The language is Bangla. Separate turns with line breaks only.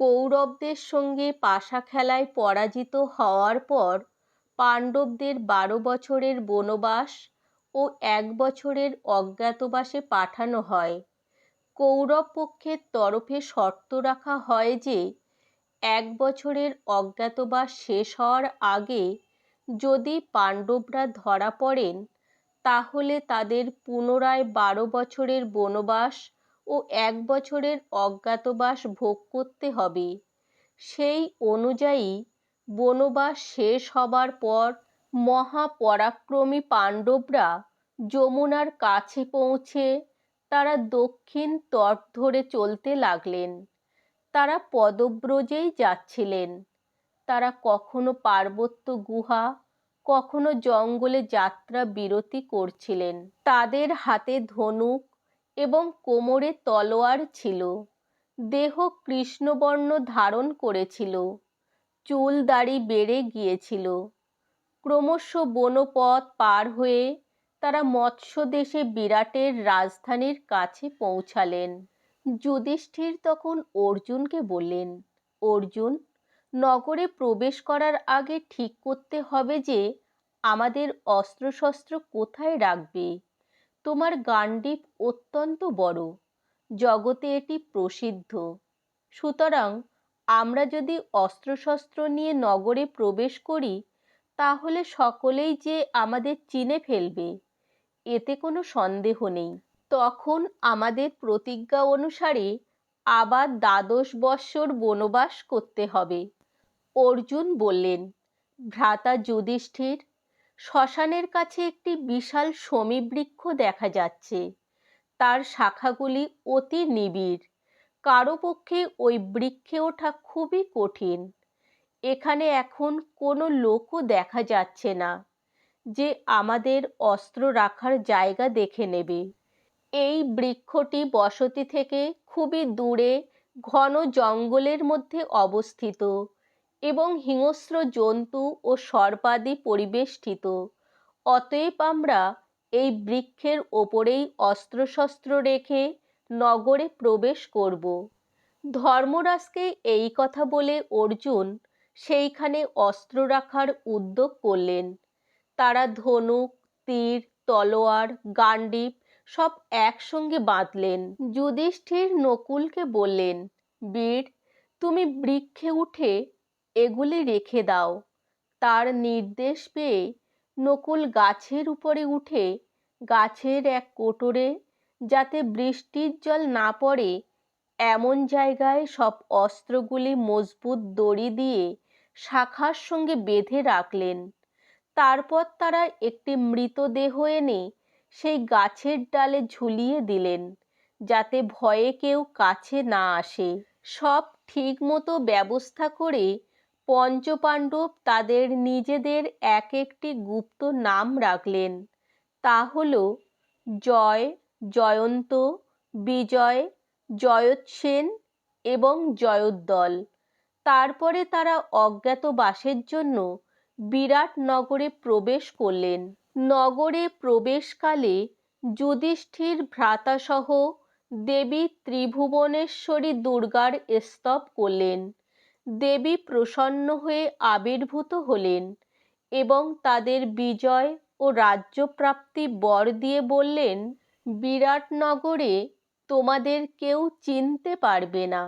কৌরবদের সঙ্গে পাশা খেলায় পরাজিত হওয়ার পর পাণ্ডবদের বারো বছরের বনবাস ও এক বছরের অজ্ঞাতবাসে পাঠানো হয়। কৌরব পক্ষের তরফে শর্ত রাখা হয় যে, এক বছরের অজ্ঞাতবাস শেষ হওয়ার আগে যদি পাণ্ডবরা ধরা পড়েন, তাহলে তাদের পুনরায় বারো বছরের বনবাস ও এক বছরের অজ্ঞাতবাস ভোগ করতে হবে। সেই অনুযায়ী বনবাস শেষ হবার পর মহাপরাক্রমী পাণ্ডবরা যমুনার কাছে পৌঁছে তারা দক্ষিণ তট ধরে চলতে লাগলেন। তারা পদব্রজেই যাচ্ছিলেন। তারা কখনো পার্বত্য গুহা, কখনো জঙ্গলে যাত্রা বিরতি করছিলেন। তাদের হাতে ধনুক এবং কোমরে তলোয়ার ছিল। দেহ কৃষ্ণবর্ণ ধারণ করেছিল। চুল দাড়ি বেড়ে গিয়েছিল। ক্রমশ বনপথ পার হয়ে তারা মৎস্য দেশে বিরাটের রাজধানীর কাছে পৌঁছালেন। যুধিষ্ঠির তখন অর্জুনকে বললেন, অর্জুন, নগরে প্রবেশ করার আগে ঠিক করতে হবে যে আমাদের অস্ত্রশস্ত্র কোথায় রাখবে? তোমার গান্ডীপ অত্যন্ত বড়। জগতে এটি প্রসিদ্ধ। সুতরাং আমরা যদি অস্ত্রশস্ত্র নিয়ে নগরে প্রবেশ করি, তাহলে সকলেই যে আমাদের চিনে ফেলবে, এতে কোনো সন্দেহ নেই। তখন আমাদের প্রতিজ্ঞা অনুসারে আবার দ্বাদশ বৎসর বনবাস করতে হবে। অর্জুন বললেন, ভ্রাতা যুধিষ্ঠির শ্মশানের কাছে একটি বিশাল সমীবৃক্ষ দেখা যাচ্ছে। তার শাখাগুলি অতি নিবিড়। কারও পক্ষে ওই বৃক্ষে ওঠা খুবই কঠিন। এখানে এখন কোনো লোকও দেখা যাচ্ছে না, যে আমাদের অস্ত্র রাখার জায়গা দেখে নেবে। এই বৃক্ষটি বসতি থেকে খুবই দূরে, ঘন জঙ্গলের মধ্যে অবস্থিত। এবং হিংস্র জন্তু ও সর্পাদি পরিবেষ্টিত। অতএব আমরা এই বৃক্ষের ওপরেই অস্ত্রশস্ত্র রেখে নগরে প্রবেশ করব। ধর্মরাজকে এই কথা বলে অর্জুন সেইখানে অস্ত্র রাখার উদ্যোগ করলেন। তারা ধনুক, তীর, তলোয়ার গান্ডীপ সব একসঙ্গে বাঁধলেন। যুধিষ্ঠির নকুলকে বললেন, বীর, তুমি বৃক্ষে উঠে এগুলি রেখে দাও। তার নির্দেশ পেয়ে নকুল গাছের উপরে উঠে গাছের এক কোটরে যাতে বৃষ্টির জল না পড়ে, এমন জায়গায় সব অস্ত্রগুলি মজবুত দড়ি দিয়ে শাখার সঙ্গে বেঁধে রাখলেন। তারপর তারা একটি মৃতদেহ এনে সেই গাছের ডালে ঝুলিয়ে দিলেন, যাতে ভয়ে কেউ কাছে না আসে। সব ঠিক মতো ব্যবস্থা করে পঞ্চপাণ্ডব তাদের নিজেদের এক একটি গুপ্ত নাম রাখলেন। তা হল জয়, জয়ন্ত, বিজয় জয়োৎসেন এবং জয়োদ্দল। তারপরে তারা অজ্ঞাতবাসের জন্য বিরাট নগরে প্রবেশ করলেন। নগরে প্রবেশকালে যুধিষ্ঠির ভ্রাতাসহ দেবী ত্রিভুবনেশ্বরী দুর্গার স্তব করলেন। দেবী প্রসন্ন হয়ে আবির্ভূত হলেন এবং তাদের বিজয় ও রাজ্যপ্রাপ্তি বর দিয়ে বললেন, বিরাটনগরে তোমাদের কেউ চিনতে পারবে না।